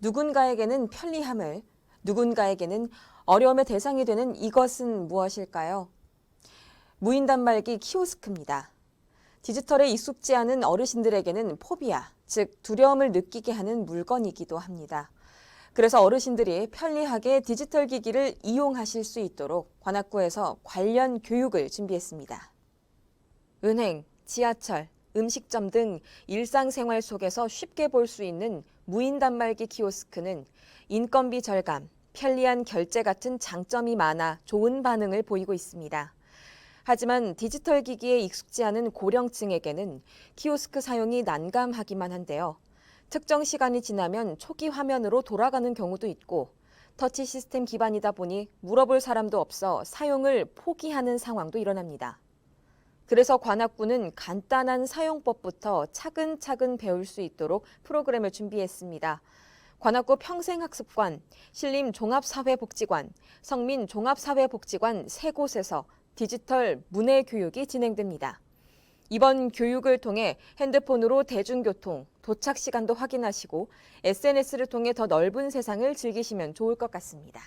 누군가에게는 편리함을, 누군가에게는 어려움의 대상이 되는 이것은 무엇일까요? 무인 단말기 키오스크입니다. 디지털에 익숙지 않은 어르신들에게는 포비아, 즉 두려움을 느끼게 하는 물건이기도 합니다. 그래서 어르신들이 편리하게 디지털 기기를 이용하실 수 있도록 관악구에서 관련 교육을 준비했습니다. 은행, 지하철, 음식점 등 일상생활 속에서 쉽게 볼 수 있는 무인 단말기 키오스크는 인건비 절감, 편리한 결제 같은 장점이 많아 좋은 반응을 보이고 있습니다. 하지만 디지털 기기에 익숙지 않은 고령층에게는 키오스크 사용이 난감하기만 한데요. 특정 시간이 지나면 초기 화면으로 돌아가는 경우도 있고 터치 시스템 기반이다 보니 물어볼 사람도 없어 사용을 포기하는 상황도 일어납니다. 그래서 관악구는 간단한 사용법부터 차근차근 배울 수 있도록 프로그램을 준비했습니다. 관악구 평생학습관, 신림 종합사회복지관, 성민 종합사회복지관 세 곳에서 디지털 문해 교육이 진행됩니다. 이번 교육을 통해 핸드폰으로 대중교통, 도착 시간도 확인하시고 SNS를 통해 더 넓은 세상을 즐기시면 좋을 것 같습니다.